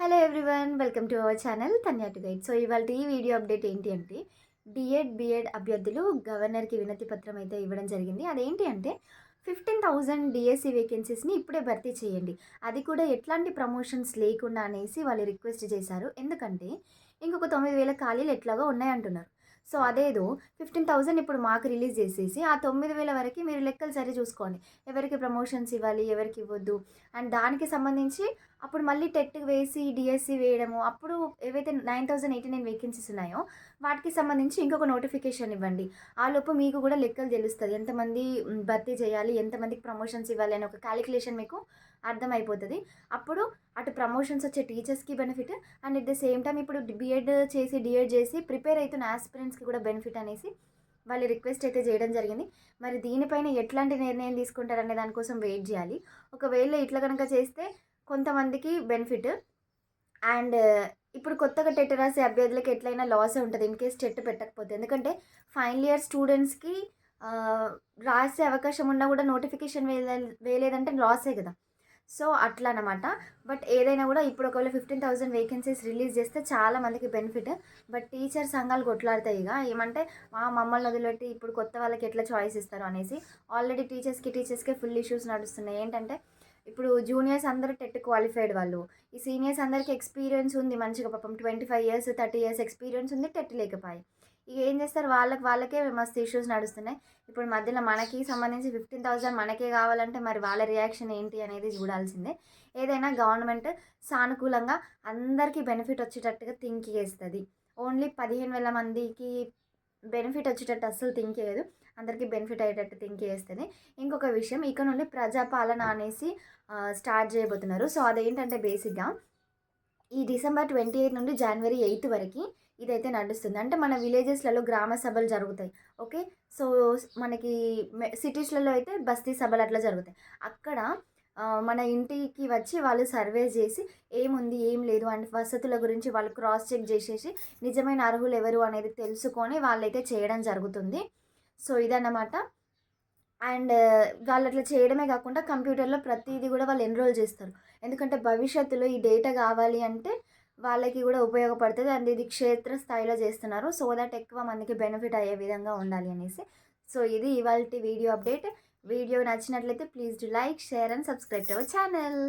Hello everyone welcome to our channel Tanya to guide so ఇవాళ ఈ video update ఏంటి అంటే డిఎడ్ బిఎడ్ అభ్యర్థులు గవర్నర్కి వినతి పత్రం అయితే ఇవ్వడం జరిగింది. అదేంటి అంటే ఫిఫ్టీన్ థౌజండ్ డిఎస్సి వేకెన్సీస్ని ఇప్పుడే భర్తీ చేయండి. అది కూడా ఎట్లాంటి ప్రమోషన్స్ లేకుండా అనేసి వాళ్ళు రిక్వెస్ట్ చేశారు. ఎందుకంటే ఇంకొక తొమ్మిది వేల ఖాళీలు ఎట్లాగో ఉన్నాయంటున్నారు. సో అదేదో ఫిఫ్టీన్ థౌజండ్ ఇప్పుడు మాకు రిలీజ్ చేసేసి ఆ తొమ్మిది వేల వరకు మీరు లెక్కలు సరి చూసుకోండి. ఎవరికి ప్రమోషన్స్ ఇవ్వాలి ఎవరికి ఇవ్వద్దు. అండ్ దానికి సంబంధించి అప్పుడు మళ్ళీ టెట్ వేసి డిఎస్సి వేయడము అప్పుడు ఏవైతే nine thousand eighty nine vacancies ఉన్నాయో వాటికి సంబంధించి ఇంకొక నోటిఫికేషన్ ఇవ్వండి. ఆ లోపు మీకు కూడా లెక్కలు తెలుస్తుంది. ఎంతమంది భర్తీ చేయాలి ఎంతమందికి ప్రమోషన్స్ ఇవ్వాలి అని ఒక క్యాలిక్యులేషన్ మీకు అర్థమైపోతుంది. అప్పుడు అటు ప్రమోషన్స్ వచ్చే టీచర్స్కి benefit and at the same time ఇప్పుడు బీఎడ్ చేసి డిఎడ్ చేసి ప్రిపేర్ అవుతున్న పేరెంట్స్కి కూడా బెనిఫిట్ అనేసి వాళ్ళు రిక్వెస్ట్ అయితే చేయడం జరిగింది. మరి దీనిపైన ఎట్లాంటి నిర్ణయం తీసుకుంటారనే దానికోసం వెయిట్ చేయాలి. ఒకవేళ ఇట్లా కనుక చేస్తే కొంతమందికి బెనిఫిట్ అండ్ ఇప్పుడు కొత్తగా టెట్ రాసే అభ్యర్థులకి ఎట్లయినా లాస్ ఉంటుంది ఇన్ కేస్ టెట్ పెట్టకపోతే. ఎందుకంటే ఫైనల్ ఇయర్ స్టూడెంట్స్కి రాసే అవకాశం ఉన్నా కూడా నోటిఫికేషన్ వేయలేదంటే లాసే కదా. సో అట్లా అనమాట బట్ ఏదైనా కూడా ఇప్పుడు ఒకవేళ ఫిఫ్టీన్ థౌసండ్ వేకెన్సీస్ రిలీజ్ చేస్తే చాలా మందికి బెనిఫిట్. బట్ టీచర్ సంఘాలు కొట్లాడతాయి ఇక. ఏమంటే మా మమ్మల్ని వదిలిపెట్టి ఇప్పుడు కొత్త వాళ్ళకి ఎట్లా చాయిస్ ఇస్తారు? అనేసి ఆల్రెడీ టీచర్స్కి టీచర్స్కి ఫుల్ ఇష్యూస్ నడుస్తున్నాయి. ఏంటంటే ఇప్పుడు జూనియర్స్ అందరూ టెట్ క్వాలిఫైడ్ వాళ్ళు. ఈ సీనియర్స్ అందరికి ఎక్స్పీరియన్స్ ఉంది మంచిగా. పాపం twenty five years thirty years experience ఉంది టెట్ లేకపోయి. ఇక ఏం చేస్తారు? వాళ్ళకి వాళ్ళకే మస్తు ఇష్యూస్ నడుస్తున్నాయి. ఇప్పుడు మధ్యలో మనకి సంబంధించి ఫిఫ్టీన్ థౌసండ్ మనకే కావాలంటే మరి వాళ్ళ రియాక్షన్ ఏంటి అనేది చూడాల్సిందే. ఏదైనా గవర్నమెంట్ సానుకూలంగా అందరికీ బెనిఫిట్ వచ్చేటట్టుగా థింక్ చేస్తుంది. ఓన్లీ పదిహేను వేల మందికి బెనిఫిట్ వచ్చేటట్టు అస్సలు థింక్ చేయదు. అందరికీ బెనిఫిట్ అయ్యేటట్టు థింక్ చేస్తుంది. ఇంకొక విషయం ఇక నుండి ప్రజాపాలన అనేసి స్టార్ట్ చేయబోతున్నారు. సో అదేంటంటే బేసిక్గా ఈ డిసెంబర్ ట్వంటీ ఎయిట్ నుండి జనవరి ఎయిత్ వరకు ఇదైతే నడుస్తుంది. అంటే మన విలేజెస్లలో గ్రామ సభలు జరుగుతాయి. ఓకే? సో మనకి సిటీస్లలో అయితే బస్తీ సభలు అట్లా జరుగుతాయి. అక్కడ మన ఇంటికి వచ్చి వాళ్ళు సర్వే చేసి ఏముంది ఏం లేదు అండ్ వసతుల గురించి వాళ్ళు క్రాస్ చెక్ చేసేసి నిజమైన అర్హులు ఎవరు అనేది తెలుసుకొని వాళ్ళైతే చేయడం జరుగుతుంది. సో ఇదన్నమాట. అండ్ వాళ్ళు అట్లా చేయడమే కాకుండా కంప్యూటర్లో ప్రతిదీ కూడా వాళ్ళు ఎన్రోల్ చేస్తారు. ఎందుకంటే భవిష్యత్తులో ఈ డేటా కావాలి అంటే వాళ్ళకి కూడా ఉపయోగపడుతుంది అండ్ ఇది క్షేత్ర స్థాయిలో చేస్తున్నారు. సో దట్ ఎక్కువ మందికి బెనిఫిట్ అయ్యే విధంగా ఉండాలి అనేసి. సో ఇది ఇవాళ వీడియో అప్డేట్. వీడియో నచ్చినట్లయితే please do like share and subscribe to our channel.